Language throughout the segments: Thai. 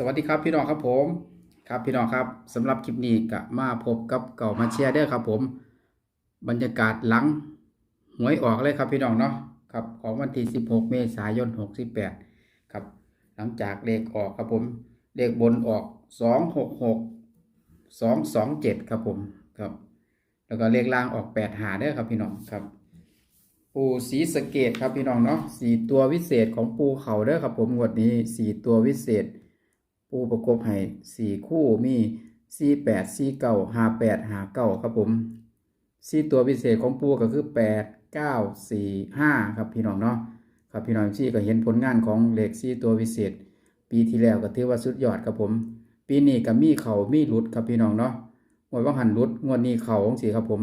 สวัสดีครับพี่น้องครับผมครับพี่น้องครับสำหรับคลิปนี้ก็มาพบกับเก่ามาเชียร์เด้อครับผม บรรยากาศหลังหวยออกเลยครับพี่น้องเนาะครับของวันที่ 16 เมษายน 68 ครับ หลังจากเลขออกครับผม เลขบนออก 266 227 ครับผมครับ แล้วก็เลขล่างออก 8 หาเด้อครับพี่น้องครับ ปูสีสะเกตครับพี่น้องเนาะสี่ตัววิเศษของปูเขาเด้อครับผมงวดนี้สี่ตัววิเศษ ปูประกบให้สี่คู่มีสี่แปดสี่เก้าห้าแปดห้าเก้าครับผมสี่ตัววิเศษของปูก็คือแปดเก้าสี่ห้าครับพี่น้องเนาะครับพี่น้องที่ก็เห็นผลงานของเลขสี่ตัววิเศษ ปีที่แล้วก็ถือว่าสุดยอดครับผม ปีนี้ก็มีเขามีหลุดครับพี่น้องเนาะงวดว่างหันหลุดงวดนี้เขาของสีครับผม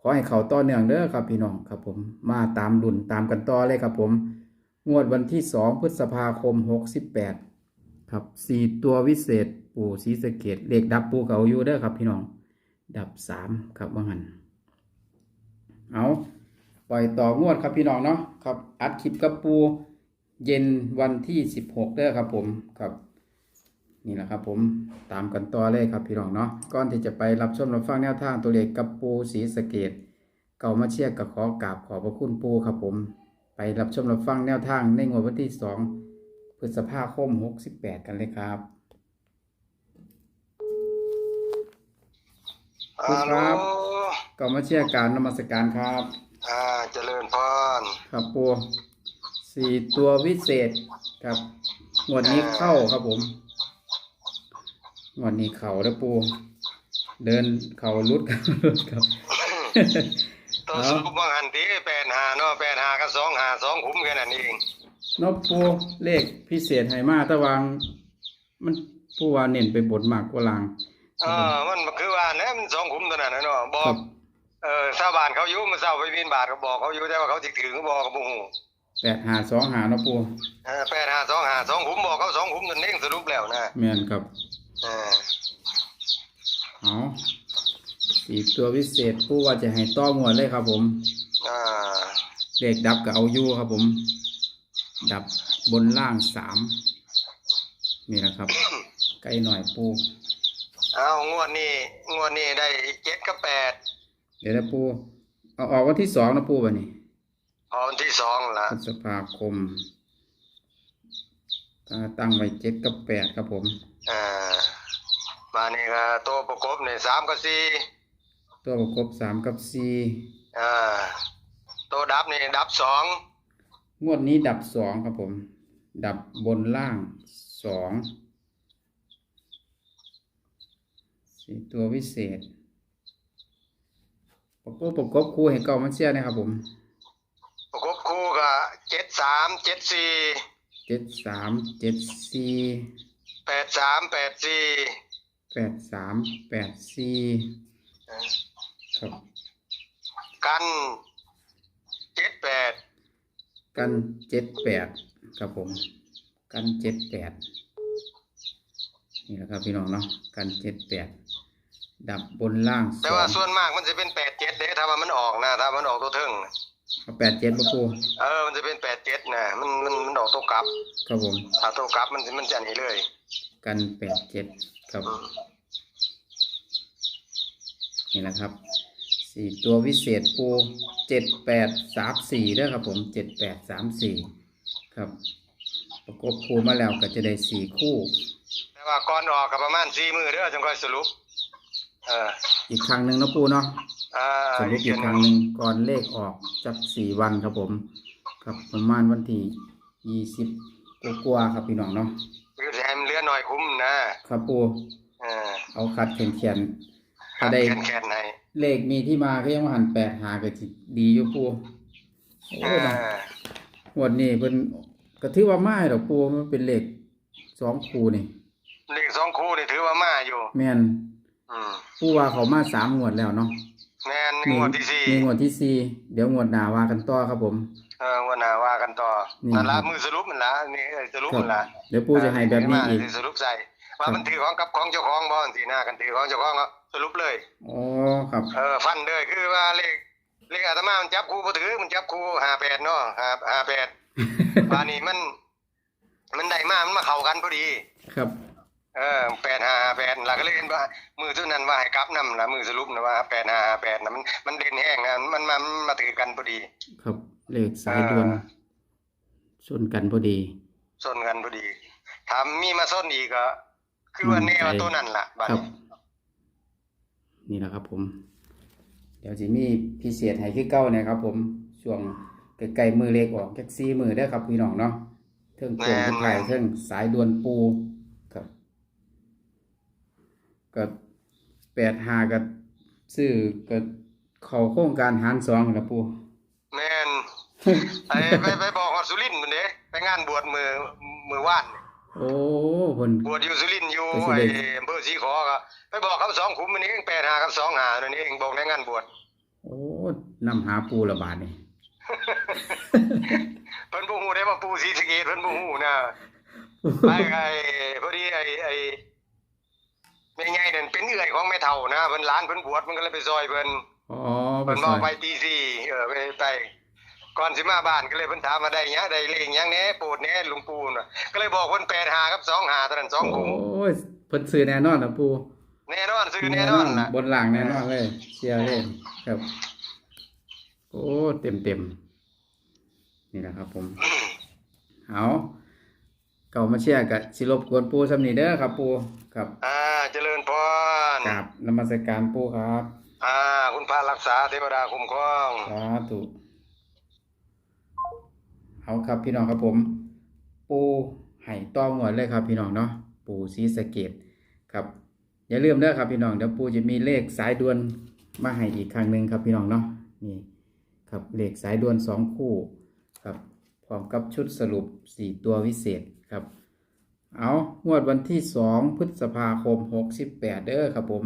ขอให้เขาต่อเนื่องเด้อครับพี่น้องครับผม มาตามรุ่นตามกันต่อเลยครับผม งวดวันที่2พฤษภาคม68 ครับสี่ตัววิเศษปู่ศรีสะเกดเลขดับปูเก่าอยู่เด้อครับพี่น้อง ดับ3ครับว่าหันเอาปล่อยต่องวดครับพี่น้องเนาะครับอัดคลิปกับปูเย็นวันที่16เด้อครับผมครับ นี่แหละครับผมตามกันต่อเลยครับพี่น้องเนาะก่อนที่จะไปรับชมรับฟังแนวทางตัวเลขกับปูสีสะเกตเก่ามาเชียร์กับขอกราบขอบพระคุณปูครับผม ไปรับชมรับฟังแนวทางในงวดวันที่สอง พฤษภาคมหกสิบแปดกันเลยครับฮัลโหลครับเก่ามาเชียร์การนมัสการครับ อ่าเจริญพรครับปูสี่ตัววิเศษครับงวดนี้เข้าครับผมงวดนี้เข่าแล้วปู เดินเข่าลุดครับลุดครับตัวเอาสรุปว่าหันทีแปดหาเนาะแปดหากับสองหาสองคุ้มแค่นั้นเอง นบปูเลขพิเศษให้มาแตะวางมันผู้ว่าเน้นไปบทมากกว่าลางเออมันคือว่าเนี่ยมันสองคุ้มตัวนั้นนะเนาะบอครักบเออชาวบ้านเขาอยู่มาเศร้าไปบินบาทก็บอกเขาอยู่แต่ว่าเขาติดถือก็บอกกับบุ้งแปดหาสองหาเนาะปูเออแปดหาสองหาสองคุ้มบอกเขาสองคุ้มตัวเองสรุปแล้วนะแม่นครับเออเอาสี่ตัววิเศษผู้ว่าจะให้ต้อหมวดเลยครับผม อ่าเลขดับกับเอาอยู่ครับผม ดับบนล่างสามนี่แหละครับ ใกล้หน่อยปูเอางวดนี้งวดนี้ได้เจ็ดกับแปดเดี๋ยวนะปูเอาออกวันที่สองนะปูวันนี้พอวันที่สองละพฤษภาคมตั้งไว้เจ็ดกับแปดครับผมอ่ามานี่ก็ตัวประกบเนี่ยสามกับสี่ตัวประกบสามกับสี่อ่าตัวดับนี่ดับสอง งวดนี้ดับสองครับผม ดับบนล่างสองสี่ตัววิเศษประกบประกบคู่ให้เก่ามันเชียนะครับผมประกบคู่ก็เจ็ดสามเจ็ดสี่เจ็ดสามเจ็ดสี่แปดสามแปดสี่แปดสามแปดสี่ครับกันเจ็ดแปด กันเจ็ดแปดครับผม กันเจ็ดแปดนี่แหละครับพี่น้องเนาะกันเจ็ดแปดดับบนล่างสแต่อว่างส่วนมากมันจะเป็นแปดเจ็ดเด้ถ้าว่ามันออกนะถ้ามันออกตัวเทึงเอาแปดเจ็ดมาปูเออมันจะเป็นแปดเจ็ดนะมันมันมันออกตัวกลับ ครับผม ถ้าตัวกลับมันมันจะหนีเลยกันแปดเจ็ดครับ อืมนี่แหละครับ สี่ตัววิเศษปูเจ็ดแปดสามสี่เด้อครับผมเจ็ดแปดสามสี่ครับ ประกบคู่มาแล้วก็จะได้สี่คู่ แต่ว่าก่อนออกก็ประมาณสี่มือเด้อจังค่อยสรุป เอออีกครั้งหนึ่งนะปูเนาะอ่าสรุปอีกครั้งหนึ่งก่อนเลขออกจักสี่วันครับผม ครับประมาณวันที่ยี่สิบกว่าๆครับพี่น้องเนาะคือจะให้มันเหลือหน่อยคุ้มนะ ครับปูเออเอาคัดเขียนเขียนๆถ้าได้ แคนแคนๆให้ เลขมีที่มาก็ยังมาหันแปดหาก็สิดีอยู่ปูโอ้อ่าเนาะงวดนี้เพิ่นก็ถือว่ามาดอกปูมันเป็นเลขสองคู่นี่ เลขสองคู่นี่ถือว่ามาอยู่ แม่นอืมปูว่าเขามาสามงวดแล้วเนาะแม่นงวดที่สี่มีงวดที่สี่เดี๋ยวงวดหน้าว่ากันต่อครับผม เออวันหน้าว่ากันต่อนี่นั่นละครับมือสรุปมันละนี่เออสรุปครับมันละเดี๋ยวปูจะให้แบบนี้อีกเสรุปใส่ว่ามันถือของกับของเจ้าของบ่สิหน้ากันถือของเจ้าของก็สรุปเลยอ๋อครับ เออฟันเลยคือว่าเลขเลขอาตมามันจับคู่บ่ถือมันจับคู่58เนาะ5 58บาดนี้มัน มันได้มามันมาเข้ากันพอดี ครับเออแปดห้าแปดล่ะก็เลยเห็นว่า มือเท่านั้นว่าให้กลับนำล่ะมือสรุปนะว่าแปดห้าแปดนะมันมันเด่นแห้งนะมันมันมันมาถือกันพอดี ครับเลขสายด่วนอ่าชนกันพอดีส้นกันพอดีถามมีมาส้นอีกก็คือว่าแนวตัวนั้นล่ะบัดครับนี้ นี่แหละครับผม เดี๋ยวสิมีพิเศษให้คือเก้าเนี่ยครับ ผมช่วงใกล้ๆมือเลขออกแท็กซี่มือได้อครับพี่น้องเนาะเทิงโกงทุกถ่ายเทิงสายด่วนปูครับก็แปดหากับซื้อก็เขาโครงการหารสองนะปูแม่นไอ้ไปไปบอกว่าสุรินทร์มันเด้ไปงานบวชมือมือว่านนี่โอ้เพิ่นบวชอยู่สุรินทร์อยู่ไปสุไอ้รินทร์อำเภอศรีขอก็ ไปบอกเขาสองขุมมันเองแปดหากับสองหานั่นเองบอกในงานบวชโอ้นำหาปูระบาดนี่เพิ่นบ่ฮู้ได้ว่าปู่ศรีสะเกษเพิ่นบ่ฮู้นะไอ้ไอ้พอดีไอ้ไอ้แม่ใหญ่นั่นเป็นเอื้อยของแม่เฒ่านะเพิ่นหลานเพิ่นบวชมันก็เลยไปซอยเพิ่นอ๋อเพิ่นซบออกยไปตีสี่เออไปไปก่อนสิมาบ้านก็เลยเพิ่นถามมาได้หยังได้เลขหยังแหน่โปรดแหน่หลวงปู่น่ะก็เลยบอกเพิ่น8หากับ2หาเท่านั้นสองโอ้ขุมยเพิ่นซื้อแน่นอนนะปู แน่นอนซื้อแน่นอนล่ะบนหลังแน่นอนเลย เชียร์เลยครับ โอ้เต็มเต็มๆนี่แหละครับผมเอาเก่ามาเชียร์กับสิรบกวนปูสำนีเด้อครับ ปูครับอ่าเจริญพรกราบนมัสการปูครับอ่าคุณพระรักษาเทวดาคุ้มครองสาธุเอาครับพี่น้องครับผม ปูไห่ต้องหวดเลยครับ พี่น้องเนาะปูสีสะเกตครับ อย่าลืมเด้อครับพี่น้องเดี๋ยวปูจะมีเลขสายด่วนมาให้อีกครั้งหนึ่งครับพี่น้องเนาะนี่ครับเลขสายด่วนสองคู่ครับพร้อมกับชุดสรุปสี่ตัววิเศษครับ เอางวดวันที่สองพฤษภาคมหกสิบแปดเด้อครับผม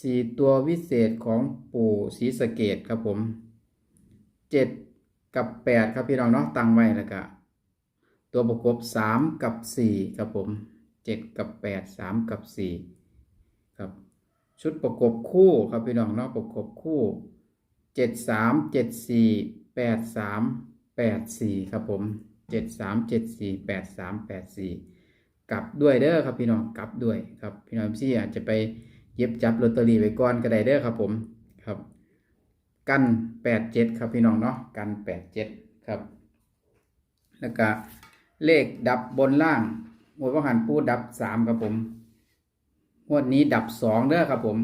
สี่ตัววิเศษของปู่ศรีสะเกตครับผมเจ็ดกับแปดครับพี่น้องเนาะตั้งไว้แล้วก็ตัวประกบสามกับสี่ครับผมเจ็ดกับแปดสามกับสี่ ครับ ชุดประกบคู่ครับพี่น้องเนาะประกบคู่เจ็ดสามเจ็ดสี่แปดสามแปดสี่ครับผมเจ็ดสามเจ็ดสี่แปดสามแปดสี่กลับด้วยเด้อครับพี่น้องกลับด้วยครับพี่น้องพี่อาจจะไปเย็บจับลอตเตอรี่ไว้ก่อนก็ได้เด้อครับผมครับ กันแปดเจ็ดครับพี่น้องเนาะกันแปดเจ็ดครับ แล้วก็เลขดับบนล่างหมวดว่าหันปูดับสามครับผม งวดนี้ดับสองเด้อครับผม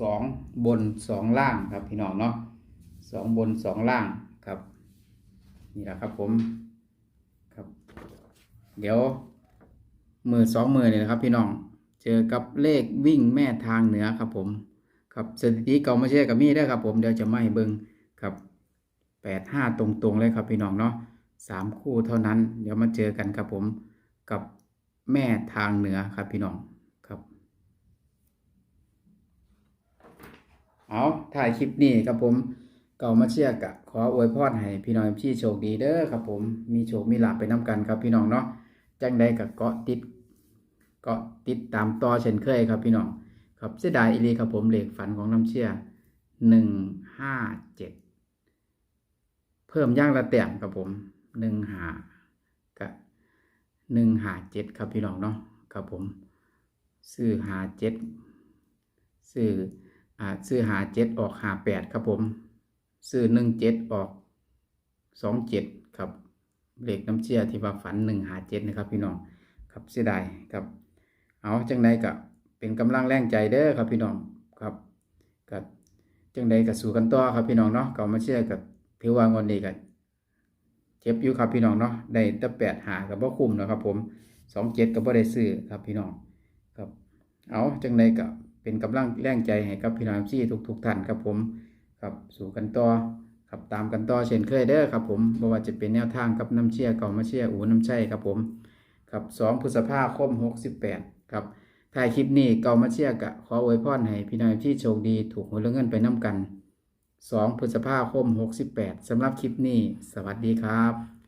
สองบนสองล่างครับพี่น้องเนาะสองบนสองล่างครับ นี่แหละครับผมครับ เดี๋ยวมือสองมือเนี่ยนะครับ พี่น้องเจอกับเลขวิ่งแม่ทางเหนือครับผมครับสถิติเก่ามาเชื่อกับมี่ได้ครับ ผมเดี๋ยวจะไม่เบิ่งครับแปดห้าตรงๆเลยครับพี่น้องเนาะสามคู่เท่านั้น เดี๋ยวมาเจอกันครับผมกับแม่ทางเหนือครับพี่น้องครับ เอาถ่ายคลิปนี้ครับผมเก่ามาเชียร์กะขออวยพรให้พี่น้องพี่โชคดีเด้อครับผมมีโชคมีลาภไปน้กันครับพี่น้องเนาะจังใดกับเกาะติดเกาะติดตามต่อเช่นเคยครับพี่น้องครับเสียดายอีลีครับผมเหลขฝันของน้ำเชียร์หนึ่งห้าเจ็ดเพิ่มย่างละแต้มครับผมหนึ่งหากับหนึ่งหาเจ็ดครับพี่น้องเนาะครับผม ซื้อหาเจ็ดซื้อ ซื้อหาเจ็ดออกหาแปดครับผม ซื้อหนึ่งเจ็ดออกสองเจ็ดครับเหลขน้ำเชี่ยที่ว่าฝันหนึ่งหาเจ็ดนะครับพี่น้องครับเสียดายครับ เอาจังใดกับเป็นกำลังแรงใจเด้อครับพี่น้องครับกับจังใดกับสู่กันต่อครับพี่น้องเนาะเก่ามาเชื่อกับถือว่างอนนี้กับเจ็บอยู่ครับพี่น้องเนาะได้แต่แปดหากับบ่คุ้มนะครับผมสองเจ็ดก็บ่ได้ซื้อครับพี่น้องครับเอาจังใดกับ เป็นกำลังแรงใจให้กับพี่น้องที่ทุกทุกๆท่านครับผมครับสู่กันต่อครับตามกันต่อเช่นเคยเด้อครับผมบ่ว่าจะเป็นแนวทางกับน้ำเชี่ยเก่ามาเชี่ยอูน้ำใช่ครับผมครับสองพฤษภาคมหกสิบแปดครับถ่ายคลิปนี้เก่ามาเชี่ยกะขออวยพรให้พี่น้องที่โชคดีถูกหวยรางวัลเงินไปน้ำกันสองพฤษภาคมหกสิบแปดสำหรับคลิปนี้ สวัสดีครับ